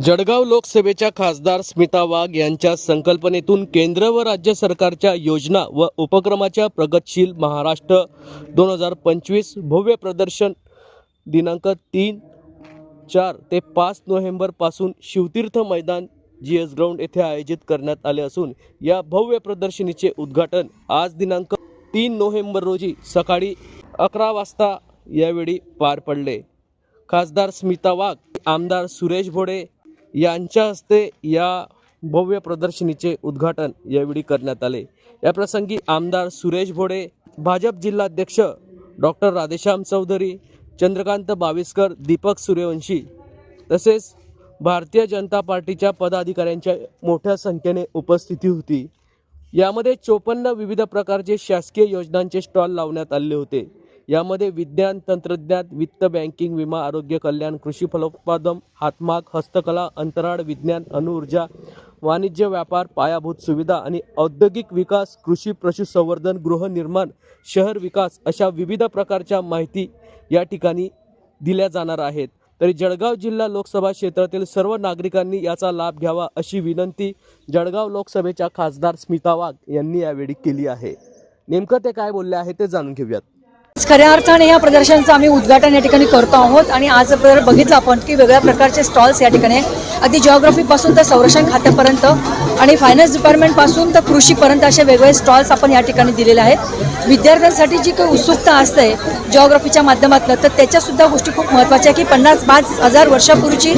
जळगाव लोकसभेच्या खासदार स्मिता वाघ यांच्या संकल्पनेतून केंद्र व राज्य सरकारच्या योजना व उपक्रमाच्या प्रगतशील महाराष्ट्र दोन हजार पंचवीस भव्य प्रदर्शन दिनांक तीन चार ते पाच नोव्हेंबरपासून शिवतीर्थ मैदान जी एस ग्राउंड येथे आयोजित करण्यात आले असून या भव्य प्रदर्शनीचे उद्घाटन आज दिनांक तीन नोव्हेंबर रोजी सकाळी अकरा वाजता यावेळी पार पडले. खासदार स्मिता वाघ आमदार सुरेश भोडे यांच्या हस्ते या भव्य प्रदर्शनीचे उद्घाटन यावेळी करण्यात आले. या प्रसंगी आमदार सुरेश भोडे भाजप जिल्हाध्यक्ष डॉक्टर राधेश्याम चौधरी चंद्रकांत बाविस्कर दीपक सूर्यवंशी तसेच भारतीय जनता पार्टीच्या पदाधिकाऱ्यांच्या मोठ्या संख्येने उपस्थिती होती. यामध्ये चोपन्न विविध प्रकारचे शासकीय योजनांचे स्टॉल लावण्यात आले होते. यामध्ये विज्ञान तंत्रज्ञान वित्त बँकिंग विमा आरोग्य कल्याण कृषी फलोत्पादन हातमाग हस्तकला अंतराळ विज्ञान अणुऊर्जा वाणिज्य व्यापार पायाभूत सुविधा आणि औद्योगिक विकास कृषी पशुसंवर्धन गृहनिर्माण शहर विकास अशा विविध प्रकारच्या माहिती या ठिकाणी दिल्या जाणार आहेत. तरी जळगाव जिल्हा लोकसभा क्षेत्रातील सर्व नागरिकांनी याचा लाभ घ्यावा अशी विनंती जळगाव लोकसभेच्या खासदार स्मिता वाघ यांनी यावेळी केली आहे. नेमकं ते काय बोलले आहे ते जाणून घेऊयात. खऱ्या अर्थाने या प्रदर्शनाचं आम्ही उद्घाटन या ठिकाणी करतो आहोत आणि आज जर बघितलं आपण की वेगळ्या प्रकारचे स्टॉल्स या ठिकाणी अगदी जॉग्रफीपासून तर संरक्षण खात्यापर्यंत आणि फायनान्स डिपार्टमेंटपासून तर कृषीपर्यंत असे वेगवेगळे स्टॉल्स आपण या ठिकाणी दिलेले आहेत. विद्यार्थ्यांसाठी जी काही उत्सुकता असते जॉग्रफीच्या माध्यमातून तर त्याच्यासुद्धा गोष्टी खूप महत्त्वाच्या आहे की पन्नास पाच हजार वर्षापूर्वीची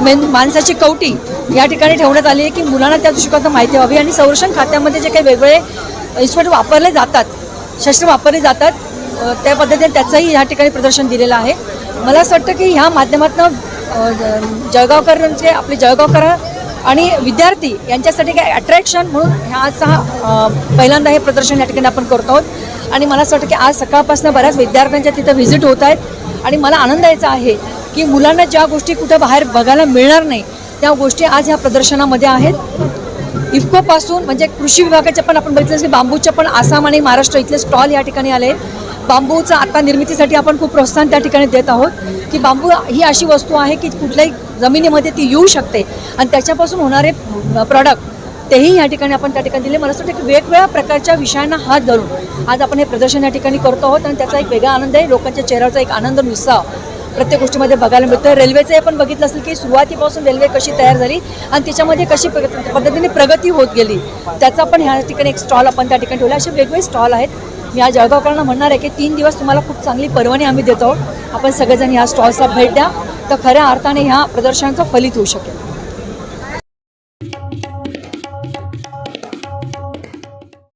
मेन माणसाची कवटी या ठिकाणी ठेवण्यात आली आहे की मुलांना त्या दृष्टिकोनातून माहिती व्हावी. आणि संरक्षण खात्यामध्ये जे काही वेगवेगळे इन्स्ट्रुमेंट वापरले जातात शस्त्र वापरले जातात त्या पद्धतीने त्याचंही ह्या ठिकाणी प्रदर्शन दिलेलं आहे. मला असं वाटतं की ह्या माध्यमातून जळगावकरांचे आपले जळगावकर आणि विद्यार्थी यांच्यासाठी काय अट्रॅक्शन म्हणून ह्या आज हा पहिल्यांदा हे प्रदर्शन या ठिकाणी आपण करतो आहोत. आणि मला असं वाटतं की आज सकाळपासून बऱ्याच विद्यार्थ्यांच्या तिथं व्हिजिट होत आहेत. आणि मला आनंद यायचा आहे की मुलांना ज्या गोष्टी कुठं बाहेर बघायला मिळणार नाही त्या गोष्टी आज ह्या प्रदर्शनामध्ये आहेत. इफकोपासून म्हणजे कृषी विभागाच्या पण आपण बघितलं की बांबूच्या पण आसाम आणि महाराष्ट्र इथले स्टॉल या ठिकाणी आले. बांबूचं आता निर्मितीसाठी आपण खूप प्रोत्साहन त्या ठिकाणी देत आहोत की बांबू ही अशी वस्तू आहे की कुठल्याही जमिनीमध्ये ती येऊ शकते. आणि त्याच्यापासून होणारे प्रॉडक्ट तेही या ठिकाणी आपण त्या ठिकाणी दिले. मला असं वाटतं की वेगवेगळ्या प्रकारच्या विषयांना हात धरून आज आपण हे प्रदर्शन या ठिकाणी करतो आहोत आणि त्याचा एक वेगळा आनंद आहे. लोकांच्या चेहऱ्याचा एक आनंद आणि उत्साह प्रत्येक गोष्टीमध्ये बघायला मिळतं. रेल्वेचं आपण बघितलं असेल की सुरुवातीपासून रेल्वे कशी तयार झाली आणि त्याच्यामध्ये कशी पद्धतीने प्रगती होत गेली त्याचा पण ह्या ठिकाणी एक स्टॉल आपण त्या ठिकाणी ठेवला. असे वेगवेगळे स्टॉल आहेत. मी या जळगावकरांना म्हणणार आहे की तीन दिवस तुम्हाला खूप चांगली पर्वणी आम्ही देतो. आपण सगळेजण ह्या स्टॉल्सला भेट द्या. तर खऱ्या अर्थाने ह्या प्रदर्शनाचं फलित होऊ शकेल.